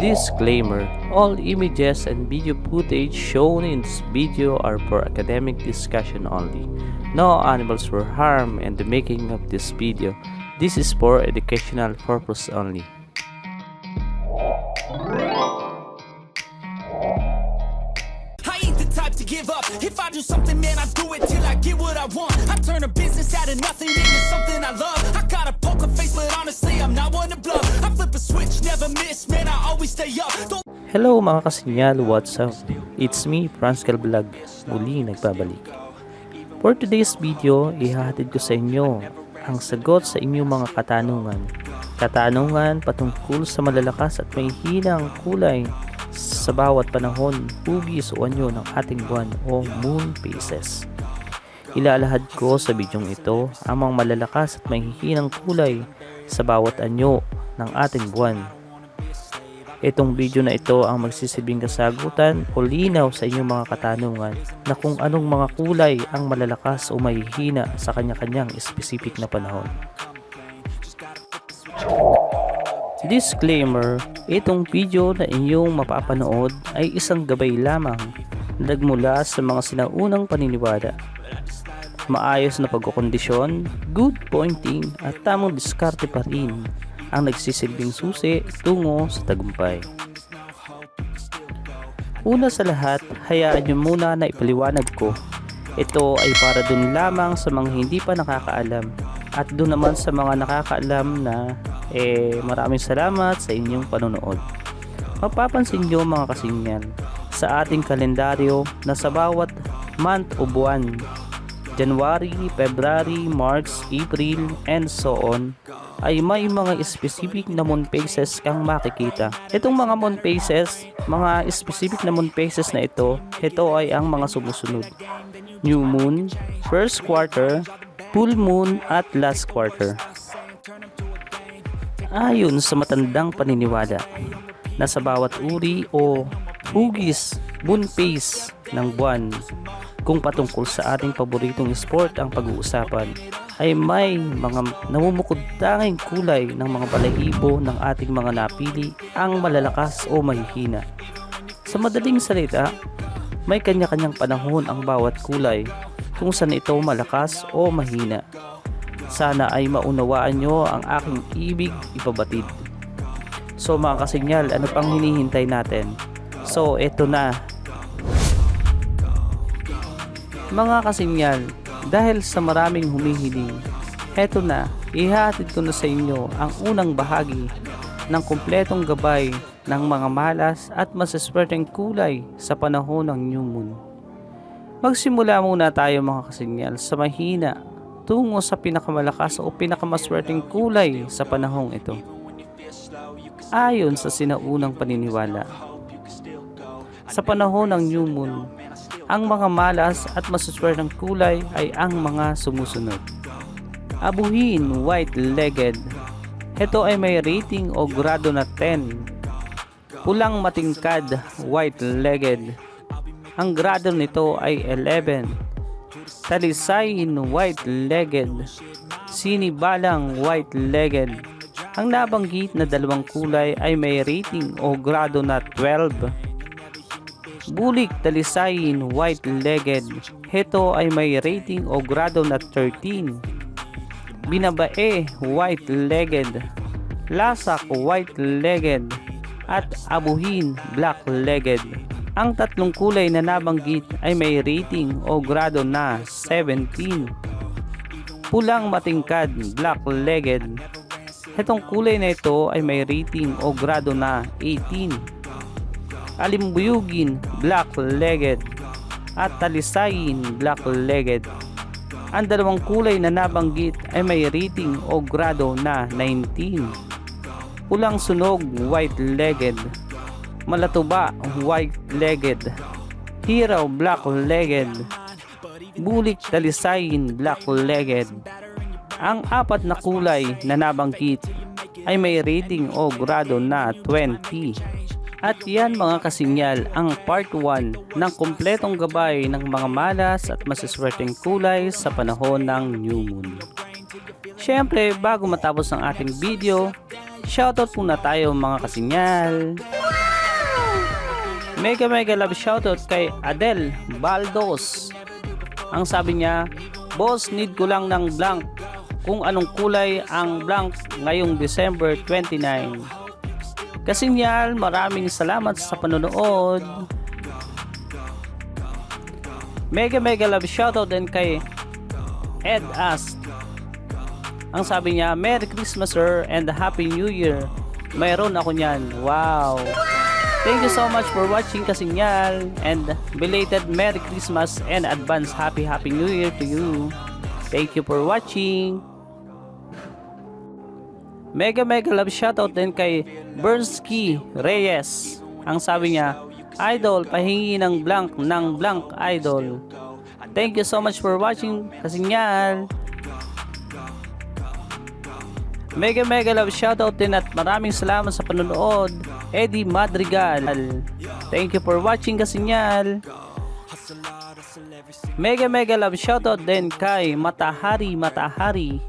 Disclaimer All images and video footage shown in this video are for academic discussion only. No animals were harmed in the making of this video. This is for educational purpose only. If I do something, man, I do it till I get what I want. I turn a business out of nothing into something I love. Switch, never miss, man, I always stay up. Hello mga kasinyal, what's up? It's me, Franskal Vlog, muli nagbabalik. For today's video, ihahatid ko sa inyo ang sagot sa inyong mga katanungan. Katanungan patungkol sa malalakas at may hinang kulay sa bawat panahon, hugis o anyo ng ating buwan o moon phases. Ilalahad ko sa bidyong ito ang mga malalakas at may hinang kulay sa bawat anyo ng ating buwan Itong video na ito ang magsisilbing kasagutan o linaw sa inyong mga katanungan na kung anong mga kulay ang malalakas o mahihina sa kanya-kanyang specific na panahon. Disclaimer, itong video na inyong mapapanood ay isang gabay lamang na nagmula sa mga sinaunang paniniwala. Maayos na pagkukondisyon, good pointing at tamang diskarte pa rin ang nagsisilbing susi tungo sa tagumpay. Una sa lahat, hayaan nyo muna na ipaliwanag ko. Ito ay para dun lamang sa mga hindi pa nakakaalam at dun naman sa mga nakakaalam na eh maraming salamat sa inyong panonood. Mapapansin nyo mga kasinyan sa ating kalendaryo na sa bawat month o buwan January, February, March, April, and so on ay may mga specific na moon phases kang makikita. Itong mga moon phases, mga specific na moon phases na ito, ito ay ang mga sumusunod. New moon, first quarter, full moon, at last quarter. Ayon sa matandang paniniwala na sa bawat uri o hugis, moon phase ng buwan, kung patungkol sa ating paboritong sport ang pag-uusapan, ay may mga namumukod tanging kulay ng mga balahibo ng ating mga napili ang malalakas o mahihina. Sa madaling salita, may kanya-kanyang panahon ang bawat kulay kung saan ito malakas o mahina. Sana ay maunawaan nyo ang aking ibig ipabatid. So mga kasinyal, ano pang hinihintay natin? So eto na. Mga kasinyal, dahil sa maraming humihiling, eto na, ihatid ko na sa inyo ang unang bahagi ng kumpletong gabay ng mga malas at masaswerteng kulay sa panahon ng new moon. Magsimula muna tayo mga kasinyal sa mahina tungo sa pinakamalakas o pinakamaswerteng kulay sa panahong ito. Ayon sa sinaunang paniniwala, sa panahon ng new moon, ang mga malas at masuswerteng kulay ay ang mga sumusunod. Abuhin, white-legged. Ito ay may rating o grado na 10. Pulang matingkad, white-legged. Ang grado nito ay 11. Talisayin, white-legged. Sinibalang, white-legged. Ang nabanggit na dalawang kulay ay may rating o grado na 12. Bulik talisayin white-legged. Heto ay may rating o grado na 13. Binabae white-legged. Lasak white-legged. At abuhin black-legged. Ang tatlong kulay na nabanggit ay may rating o grado na 17. Pulang matingkad black-legged. Hetong kulay na ito ay may rating o grado na 18 alimbuyugin black-legged at talisayin black-legged. Ang dalawang kulay na nabanggit ay may rating o grado na 19. Pulang sunog white-legged, malatuba white-legged, hiraw black-legged, bulik dalisayin black-legged. Ang apat na kulay na nabanggit ay may rating o grado na 20. At yan mga kasinyal ang part 1 ng kumpletong gabay ng mga malas at masiswerteng kulay sa panahon ng new moon. Siyempre, bago matapos ang ating video, shoutout muna tayo mga kasinyal. Mega mega love shoutout kay Adel Baldos. Ang sabi niya, Boss, need ko lang ng blank kung anong kulay ang blank ngayong December 29. Kasinyal, maraming salamat sa panonood. Mega mega love shoutout din kay Ed Ast. Ang sabi niya, Merry Christmas sir and Happy New Year. Mayroon ako niyan. Wow! Thank you so much for watching Kasinyal and belated Merry Christmas and advance Happy Happy New Year to you. Thank you for watching. Mega mega love shoutout din kay Bernski Reyes. Ang sabi niya, Idol, pahingi ng blank ng blank idol. Thank you so much for watching Kasinyal. Mega mega love shoutout din at maraming salamat sa panonood. Eddie Madrigal. Thank you for watching Kasinyal. Mega mega love shoutout din kay Matahari Matahari.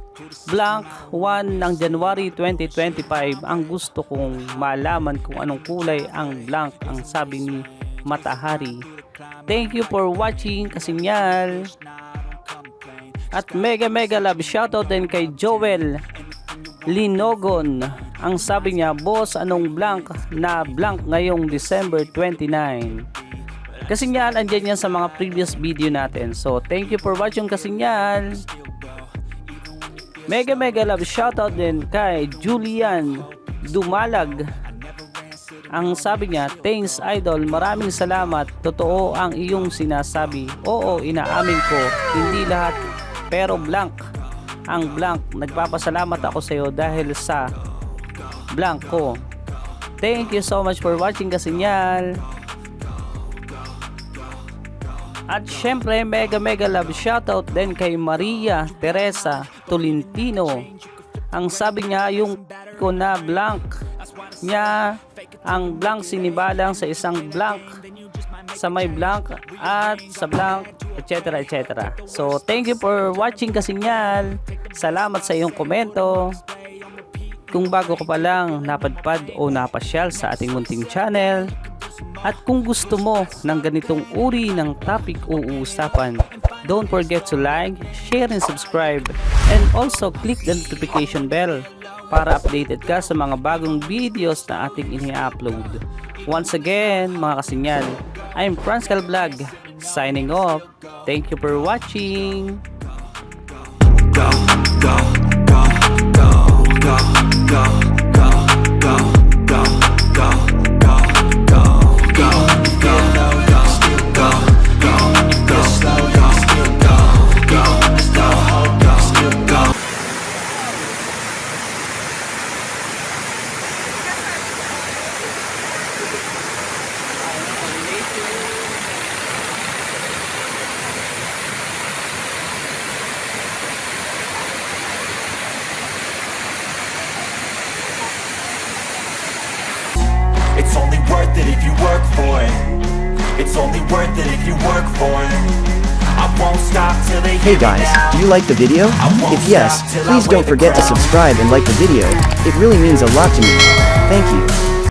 Blank 1 ng January 2025 ang gusto kong malaman kung anong kulay ang blank ang sabi ni Matahari. Thank you for watching Kasinyal. At mega mega love shoutout din kay Joel Linogon. Ang sabi niya, boss, anong blank na blank ngayong December 29? Kasinyal, andyan yan sa mga previous video natin. So, thank you for watching Kasinyal. Mega mega love shoutout din kay Julian Dumalag. Ang sabi niya, thanks idol, maraming salamat. Totoo ang iyong sinasabi. Oo, inaamin ko. Hindi lahat, pero blank ang blank. Nagpapasalamat ako sa iyo dahil sa blank ko. Thank you so much for watching Kasinyal. At syempre, mega mega love. Shoutout din kay Maria Teresa Tolentino. Ang sabi niya, yung ko na blank. Niya, ang blank sinibalang sa isang blank. Sa may blank at sa blank etc etc so thank you for watching kasinyal salamat sa iyong komento. Kung bago ka pa lang napadpad o napasyal sa ating munting channel at kung gusto mo ng ganitong uri ng topic o uusapan, don't forget to like, share and subscribe and also click the notification bell para updated ka sa mga bagong videos na ating ini-upload. Once again, mga kasinyan, I'm Franz Calvlog, signing off. Thank you for watching! Go, go, go, go, go, go. It's only worth it if you work for it. It's only worth it if you work for it. I won't stop till they Hey guys, do you like the video? If yes, please don't forget to subscribe and like the video. It really means a lot to me. Thank you.